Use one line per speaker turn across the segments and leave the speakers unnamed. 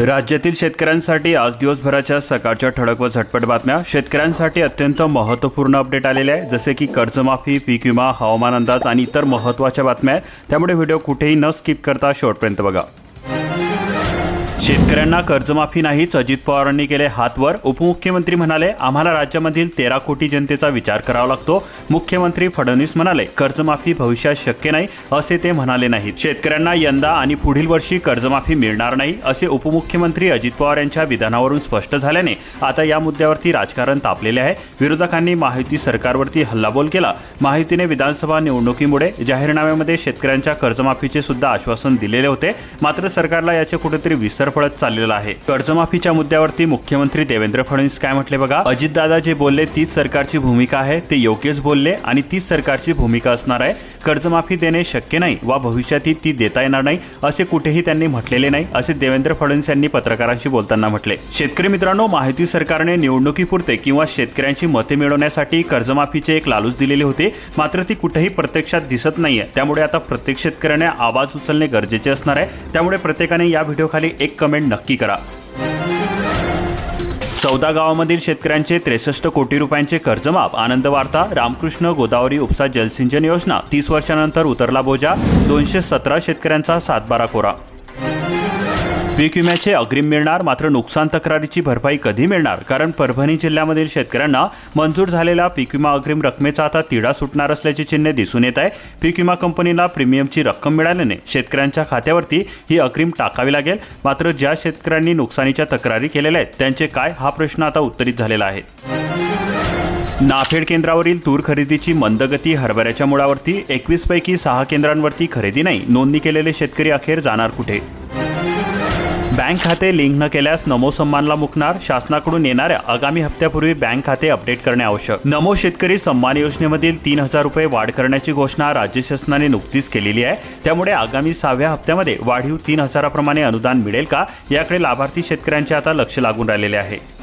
राज्यातील शेतकऱ्यांसाठी आज दिवसभराच्या सकाळच्या ठळक व झटपट बातम्या. शेतकऱ्यांसाठी अत्यंत महत्त्वपूर्ण अपडेट आलेले आहे जसे की कर्जमाफी पीक विमा हवामान अंदाज आणि इतर महत्त्वाच्या बातम्या आहेत. त्यामुळे व्हिडिओ कुठेही न स्किप करता शेवटपर्यंत बघा. शेतकऱ्यांना कर्जमाफी नाहीच अजित पवारांनी केले हातवर. उपमुख्यमंत्री म्हणाले आम्हाला राज्यामधील तेरा कोटी जनतेचा विचार करावा लागतो. मुख्यमंत्री फडणवीस म्हणाले कर्जमाफी भविष्यात शक्य नाही असे ते म्हणाले नाहीत. शेतकऱ्यांना यंदा आणि पुढील वर्षी कर्जमाफी मिळणार नाही असे उपमुख्यमंत्री अजित पवार यांच्या विधानावरून स्पष्ट झाल्याने आता या मुद्द्यावरती राजकारण तापलेले आहे. विरोधकांनी महायुती सरकारवरती हल्लाबोल केला. महायुतीने विधानसभा निवडणुकीमुळे जाहीरनाम्यामध्ये शेतकऱ्यांच्या कर्जमाफीचे सुद्धा आश्वासन दिलेले होते. मात्र सरकारला याचे कुठेतरी विसर पडत चाललेला आहे. कर्जमाफीच्या मुद्द्यावरती मुख्यमंत्री देवेंद्र फडणवीस काय म्हटले बघा? अजितदादा जे बोलले तीच सरकारची भूमिका आहे. ते योग्यच बोलले आणि तीच सरकारची भूमिका असणार आहे. कर्जमाफी देणे शक्य नाही वा भविष्यातही ती देता येणार नाही असे कुठेही त्यांनी म्हटलेले नाही असे देवेंद्र फडणवीस यांनी पत्रकारांशी बोलताना म्हटले. शेतकरी मित्रांनो माहिती सरकारने निवडणुकीपुरते किंवा शेतकऱ्यांची मते मिळवण्यासाठी कर्जमाफीचे एक लालूच दिलेले होते. मात्र ती कुठेही प्रत्यक्षात दिसत नाहीये. त्यामुळे आता प्रत्येक शेतकऱ्याने आवाज उचलणे गरजेचे असणार आहे. त्यामुळे प्रत्येकाने या व्हिडिओखाली एक कमेंट नक्की करा. चौदा गावामधील शेतकऱ्यांचे त्रेसष्ट कोटी रुपयांचे कर्जमाफ. आनंद वार्ता रामकृष्ण गोदावरी उपसा जलसिंचन योजना. तीस वर्षानंतर उतरला बोजा. दोनशे सतरा शेतकऱ्यांचा सातबारा कोरा. पीक विम्याचे अग्रिम मिळणार मात्र नुकसान तक्रारीची भरपाई कधी मिळणार? कारण परभणी जिल्ह्यामधील शेतकऱ्यांना मंजूर झालेल्या पीक विमा अग्रिम रकमेचा आता तिढा सुटणार असल्याची चिन्हे दिसून येत आहे पीक विमा कंपनीला प्रीमियमची रक्कम मिळाल्याने शेतकऱ्यांच्या खात्यावरती ही अग्रिम टाकावी लागेल. मात्र ज्या शेतकऱ्यांनी नुकसानीच्या तक्रारी केलेल्या आहेत त्यांचे काय? हा प्रश्न आता उत्तरित झालेला आहे. नाफेड केंद्रावरील तूर खरेदीची मंदगती हरभऱ्याच्या मुळावरती एकवीसपैकी सहा केंद्रांवरती खरेदी नाही नोंदणी केलेले शेतकरी अखेर जाणार कुठे? बँक खाते लिंक न केल्यास नमो सन्मानला मुकणार शासनाकडून येणाऱ्या आगामी हप्त्यापूर्वी बँक खाते अपडेट करणे आवश्यक. नमो शेतकरी सन्मान योजनेमधील तीन हजार रुपये वाढ करण्याची घोषणा राज्य शासनाने नुकतीच केलेली आहे. त्यामुळे आगामी सहाव्या हप्त्यामध्ये वाढीव तीन हजाराप्रमाणे अनुदान मिळेल का? याकडे लाभार्थी शेतकऱ्यांचे आता लक्ष लागून राहिलेले आहे.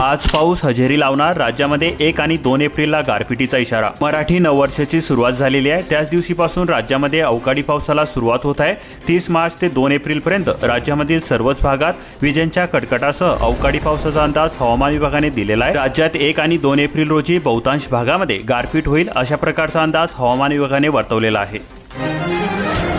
आज पाऊस हजेरी लावणार राज्यामध्ये एक आणि दोन एप्रिलला गारपिटीचा इशारा. मराठी नववर्षाची सुरुवात झालेली आहे. त्याच दिवशीपासून राज्यामध्ये अवकाळी पावसाला सुरुवात होत आहे. तीस मार्च ते दोन एप्रिलपर्यंत राज्यामधील सर्वच भागात विजेंच्या कडकटासह अवकाळी पावसाचा अंदाज हवामान विभागाने दिलेला आहे. राज्यात एक आणि दोन एप्रिल रोजी बहुतांश भागामध्ये गारपीट होईल अशा प्रकारचा अंदाज हवामान विभागाने वर्तवलेला आहे.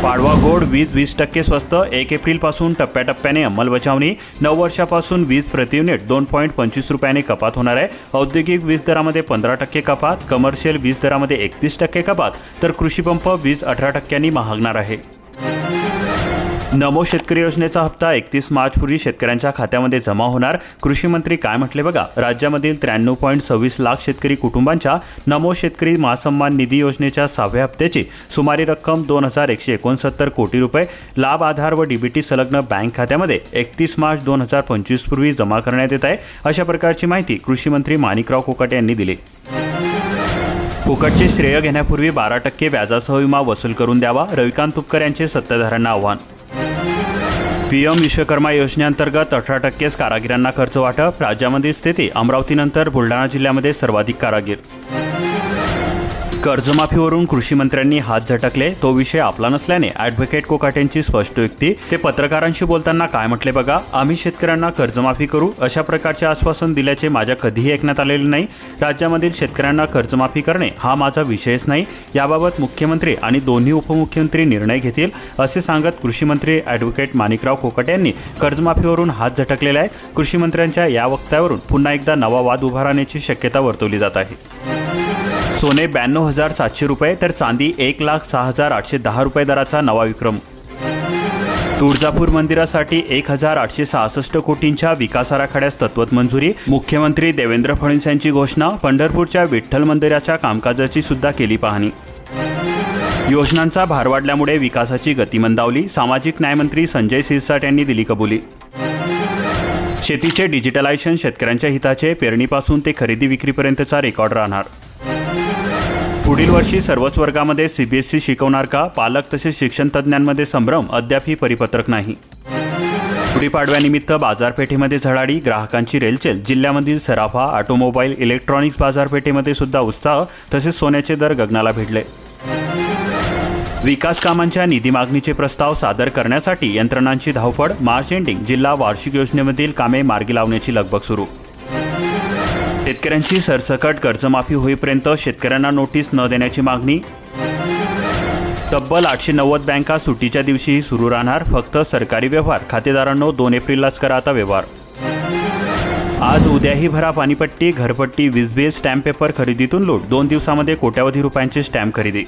पाडवा गोड वीज वीस टक्के स्वस्त एक एप्रिलपासून टप्प्याटप्प्याने अंमलबजावणी नऊ वर्षापासून वीज प्रति युनिट दोन पॉईंट पंचवीस रुपयाने कपात होणार आहे. औद्योगिक वीज दरामध्ये पंधरा टक्के कपात कमर्शियल वीज दरामध्ये एकतीस टक्के कपात तर कृषीपंप वीज अठरा टक्क्यांनी महागणार आहे. नमो शेतकरी योजनेचा हप्ता एकतीस मार्चपूर्वी शेतकऱ्यांच्या खात्यामध्ये जमा होणार. कृषी मंत्री काय म्हटले बघा? राज्यामधील त्र्याण्णव पॉईंट सव्वीस लाख शेतकरी कुटुंबांच्या नमो शेतकरी महासन्मान निधी योजनेच्या सहाव्या हप्त्याची सुमारे रक्कम दोन हजार एकशे एकोणसत्तर कोटी रुपये लाभ आधार व डीबीटी संलग्न बँक खात्यामध्ये एकतीस मार्च दोन हजार पंचवीस पूर्वी जमा करण्यात येत आहे. अशा प्रकारची माहिती कृषी मंत्री माणिकराव कोकाटे यांनी दिली. फुकटचे श्रेय घेण्यापूर्वी बारा टक्के व्याजासह विमा वसूल करून द्यावा. रविकांत तुपकर यांचे सत्ताधाऱ्यांना आव्हान. पीएम विश्वकर्मा योजनेअंतर्गत अठरा टक्केच कारागिरांना खर्च वाटप राज्यामधील स्थिती अमरावतीनंतर बुलढाणा जिल्ह्यामध्ये सर्वाधिक कारागीर कर्जमाफीवरून कृषी मंत्र्यांनी हात झटकले तो विषय आपला नसल्याने ॲडव्होकेट कोकाटेंची स्पष्ट युक्ती. ते पत्रकारांशी बोलताना काय म्हटले बघा आम्ही शेतकऱ्यांना कर्जमाफी करू अशा प्रकारचे आश्वासन दिल्याचे माझ्या कधीही ऐकण्यात आलेले नाही. राज्यामधील शेतकऱ्यांना कर्जमाफी करणे हा माझा विषयच नाही. याबाबत मुख्यमंत्री आणि दोन्ही उपमुख्यमंत्री निर्णय घेतील असे सांगत कृषी मंत्री ॲडव्होकेट माणिकराव कोकाटे यांनी कर्जमाफीवरून हात झटकलेला आहे. कृषी मंत्र्यांच्या या वक्त्यावरून पुन्हा एकदा नवा वाद उभा राहण्याची शक्यता वर्तवली जात आहे. सोने ब्याण्णव हजार सातशे रुपये तर चांदी एक लाख सहा हजार आठशे दहा रुपये दराचा नवा विक्रम. तुळजापूर मंदिरासाठी एक हजार आठशे सहासष्ट कोटींच्या विकास आराखड्यास तत्वत मंजुरी मुख्यमंत्री देवेंद्र फडणवीस यांची घोषणा पंढरपूरच्या विठ्ठल मंदिराच्या कामकाजाची सुद्धा केली पाहणी. योजनांचा भार वाढल्यामुळे विकासाची गती मंदावली सामाजिक न्यायमंत्री संजय सिरसाट यांनी दिली कबुली. शेतीचे डिजिटलायझेशन शेतकऱ्यांच्या हिताचे पेरणीपासून ते खरेदी विक्रीपर्यंतचा रेकॉर्ड राहणार. पुढील वर्षी सर्वच वर्गामध्ये सीबीएसई शिकवणार का? पालक तसेच शिक्षण तज्ज्ञांमध्ये संभ्रम? अद्यापही परिपत्रक नाही. गुढीपाडव्यानिमित्त बाजारपेठेमध्ये झडाडी ग्राहकांची रेलचेल जिल्ह्यामधील सराफा ऑटोमोबाईल इलेक्ट्रॉनिक्स बाजारपेठेमध्ये सुद्धा उत्साह तसेच सोन्याचे दर गगनाला भिडले विकास कामांच्या निधी मागणीचे प्रस्ताव सादर करण्यासाठी यंत्रणांची धावपळ मार्च एंडिंग जिल्हा वार्षिक योजनेमधील कामे मार्गी लावण्याची लगबग सुरू. शेतकऱ्यांची सरसकट कर्जमाफी होईपर्यंत शेतकऱ्यांना नोटीस न देण्याची मागणी? तब्बल आठशे नव्वद बँका सुट्टीच्या दिवशीही सुरू राहणार फक्त सरकारी व्यवहार. खातेदारांनो दोन एप्रिललाच करा आता व्यवहार. आज उद्याही भरा पाणीपट्टी घरपट्टी वीजबिल स्टॅम्प पेपर खरेदीतून लूट. दोन दिवसामध्ये कोट्यावधी रुपयांची स्टॅम्प खरेदी.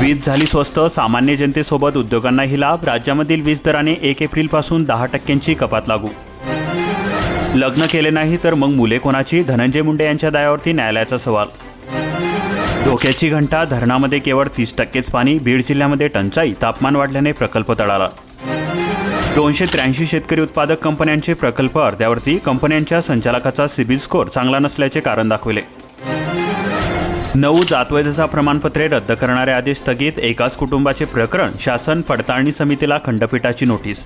वीज झाली स्वस्त सामान्य जनतेसोबत उद्योगांनाही लाभ. राज्यामधील वीज दराने एक एप्रिलपासून दहा टक्क्यांची कपात लागू. लग्न केले नाही तर मग मुले कोणाची? धनंजय मुंडे यांच्या दायावरती न्यायालयाचा सवाल. धोक्याची घंटा धरणामध्ये केवळ तीस टक्केच पाणी बीड जिल्ह्यामध्ये टंचाई तापमान वाढल्याने प्रकल्प तळाला दोनशे त्र्याऐंशी शेतकरी उत्पादक कंपन्यांचे प्रकल्प अर्ध्यावरती कंपन्यांच्या संचालकाचा सिबिल स्कोअर चांगला नसल्याचे कारण दाखविले. नऊ जातवैधता प्रमाणपत्रे रद्द करणारे आदेश स्थगित एकाच कुटुंबाचे प्रकरण शासन पडताळणी समितीला खंडपीठाची नोटीस.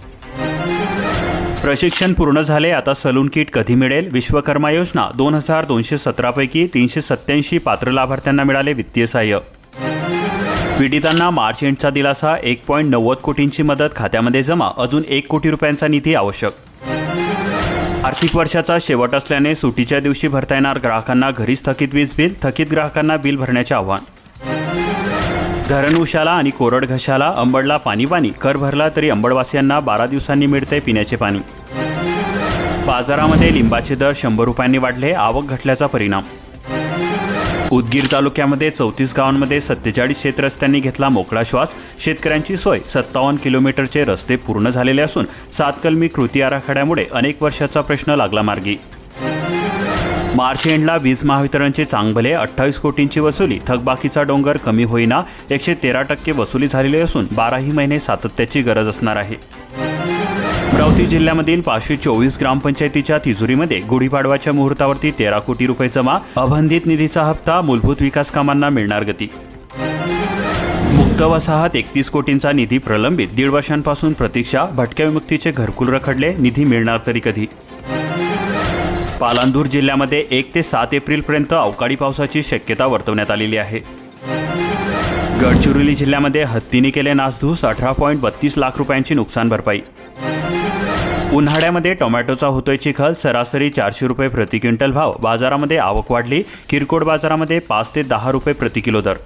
प्रशिक्षण पूर्ण झाले आता सलून किट कधी मिळेल? विश्वकर्मा योजना दोन हजार दोनशे सतरापैकी तीनशे सत्याऐंशी पात्र लाभार्थ्यांना मिळाले वित्तीय सहाय्य. पीडितांना मार्च एंडचा दिलासा एक पॉईंट नव्वद कोटींची मदत खात्यामध्ये जमा अजून एक कोटी रुपयांचा निधी आवश्यक. आर्थिक वर्षाचा शेवट असल्याने सुटीच्या दिवशी भरता येणार ग्राहकांना घरी स्थगित वीज बिल थकीत ग्राहकांना बिल भरण्याचे आव्हान. धरणउशाला आणि कोरड घशाला अंबडला पाणी पाणी कर भरला तरी अंबडवासियांना बारा दिवसांनी मिळते पिण्याचे पाणी. बाजारामध्ये लिंबाचे दर शंभर रुपयांनी वाढले आवक घटल्याचा परिणाम. उदगीर तालुक्यामध्ये चौतीस गावांमध्ये सत्तेचाळीस शेतरस्त्यांनी घेतला मोकळा श्वास. शेतकऱ्यांची सोय सत्तावन्न किलोमीटरचे रस्ते पूर्ण झालेले असून सातकलमी कृती आराखड्यामुळे अनेक वर्षाचा प्रश्न लागला मार्गी. मार्च एंडला वीज महावितरणचे चांगभले अठ्ठावीस कोटींची वसुली थकबाकीचा डोंगर कमी होईना एकशे तेरा टक्के वसुली झालेली असून बाराही महिने सातत्याची गरज असणार आहे. अमरावती जिल्ह्यामधील पाचशे चोवीस ग्रामपंचायतीच्या तिजोरीमध्ये गुढीपाडवाच्या मुहूर्तावरती तेरा कोटी रुपये जमा अबंधित निधीचा हप्ता मूलभूत विकास कामांना मिळणार गती. मुक्त वसाहत एकतीस कोटींचा निधी प्रलंबित दीड वर्षांपासून प्रतीक्षा भटक्या विमुक्तीचे घरकुल रखडले निधी मिळणार तरी कधी? पालांदूर जिल्ह्यामध्ये एक ते सात एप्रिलपर्यंत अवकाळी पावसाची शक्यता वर्तवण्यात आलेली आहे. गडचिरोली जिल्ह्यामध्ये हत्तीने केले नासधूस अठरा पॉईंट बत्तीस लाख रुपयांची नुकसान भरपाई. उन्हाळ्यामध्ये टोमॅटोचा होतोय चिखल सरासरी चारशे रुपये प्रति क्विंटल भाव. बाजारामध्ये आवक वाढली किरकोळ बाजारामध्ये पाच ते दहा रुपये प्रति किलो दर.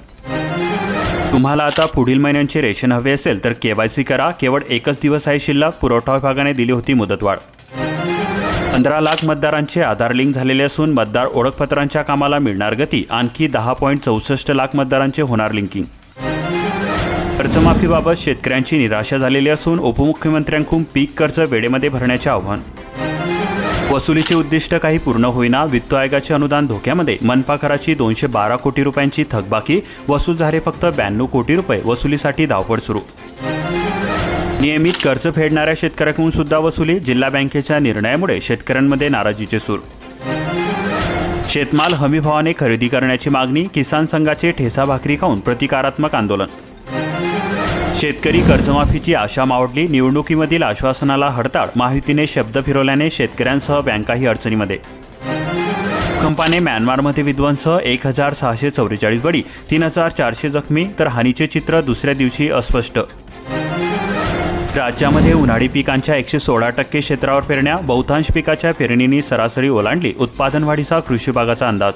तुम्हाला आता पुढील महिन्यांचे रेशन हवे असेल तर केवायसी करा. केवळ एकच दिवस आहे शिल्लक पुरवठा विभागाने दिली होती मुदतवाढ. पंधरा लाख मतदारांचे आधार लिंक झालेले असून मतदार ओळखपत्रांच्या कामाला मिळणार गती आणखी दहा पॉईंट चौसष्ट लाख मतदारांचे होणार लिंकिंग. कर्जमाफीबाबत शेतकऱ्यांची निराशा झालेली असून उपमुख्यमंत्र्यांकडून पीक कर्ज वेळेमध्ये भरण्याचे आव्हान. वसुलीचे उद्दिष्ट काही पूर्ण होईना वित्त आयोगाचे अनुदान धोक्यामध्ये. मनपा कराची दोनशे बारा कोटी रुपयांची थकबाकी वसूल झाले फक्त ब्याण्णव कोटी रुपये वसुलीसाठी धावपळ सुरू. नियमित कर्ज फेडणाऱ्या शेतकऱ्याकडून सुद्धा वसुली जिल्हा बँकेच्या निर्णयामुळे शेतकऱ्यांमध्ये नाराजीचे सूर. शेतमाल हमीभावाने खरेदी करण्याची मागणी किसान संघाचे ठेसा भाकरी खाऊन प्रतिकारात्मक आंदोलन. शेतकरी कर्जमाफीची आशा मावडली निवडणुकीमधील आश्वासनाला हडताळ माहितीने शब्द फिरवल्याने शेतकऱ्यांसह बँकाही अडचणीमध्ये. भूकंपाने म्यानमारमध्ये विध्वंस एक हजार सहाशे चौवेचाळीस बळी तीन हजार चारशे जखमी तर हानीचे चित्र दुसऱ्या दिवशी अस्पष्ट. राज्यामध्ये उन्हाळी पिकांच्या एकशे सोळा टक्के क्षेत्रावर पेरण्या बहुतांश पिकाच्या पेरणीने सरासरी ओलांडली. उत्पादन वाढीचा कृषी विभागाचा अंदाज.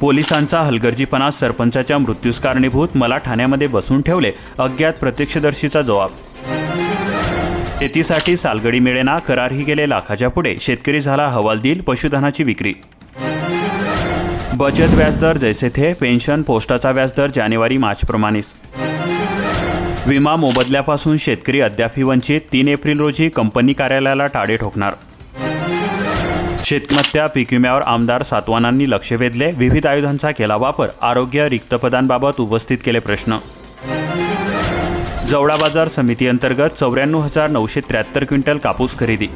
पोलिसांचा हलगर्जीपणा सरपंचाच्या मृत्यूस कारणीभूत मला ठाण्यामध्ये बसून ठेवले अज्ञात प्रत्यक्षदर्शीचा जबाब शेतीसाठी सालगडी मिळेना करारही गेले लाखाच्या पुढे. शेतकरी झाला हवालदिल पशुधनाची विक्री. बचत व्याजदर जैसे थे पेन्शन पोस्टाचा व्याजदर जानेवारी मार्चप्रमाणेच विमा मोबदल्यापासून शेतकरी अद्यापही वंचित. तीन एप्रिल रोजी कंपनी कार्यालयाला टाळे ठोकणार. शेतमत्या पीक विम्यावर आमदार सातवानांनी लक्ष वेधले. विविध आयुधांचा केला वापर. आरोग्य रिक्तपदांबाबत उपस्थित केले प्रश्न. जवळा बाजार समिती अंतर्गत चौऱ्याण्णव हजार नऊशे त्र्याहत्तर क्विंटल कापूस खरेदी.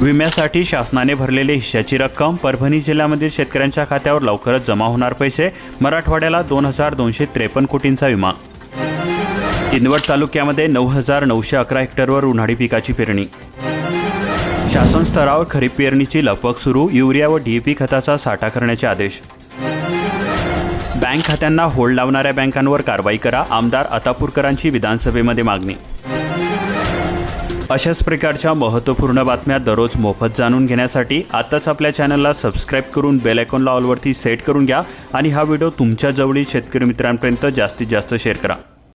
विम्यासाठी शासनाने भरलेली हिश्श्याची रक्कम. परभणी जिल्ह्यामधील शेतकऱ्यांच्या खात्यावर लवकरच जमा होणार पैसे. मराठवाड्याला दोन हजार दोनशे त्रेपन्न कोटींचा विमा. किनवट तालुक्यामध्ये नऊ हजार नऊशे अकरा हेक्टरवर उन्हाळी पिकाची पेरणी. शासन स्तरावर खरीप पेरणीची लपक सुरू युरिया व डीएपी खताचा साठा करण्याचे आदेश. बँक खात्यांना होल्ड लावणाऱ्या बँकांवर कारवाई करा आमदार अतापूरकरांची विधानसभेमध्ये मागणी. अशाच प्रकारच्या महत्त्वपूर्ण बातम्या दररोज मोफत जाणून घेण्यासाठी आत्ताच आपल्या चॅनलला सबस्क्राईब करून बेल आयकॉनला ऑलवरती सेट करून घ्या आणि हा व्हिडिओ तुमच्या जवळील शेतकरी मित्रांपर्यंत जास्तीत जास्त शेअर करा.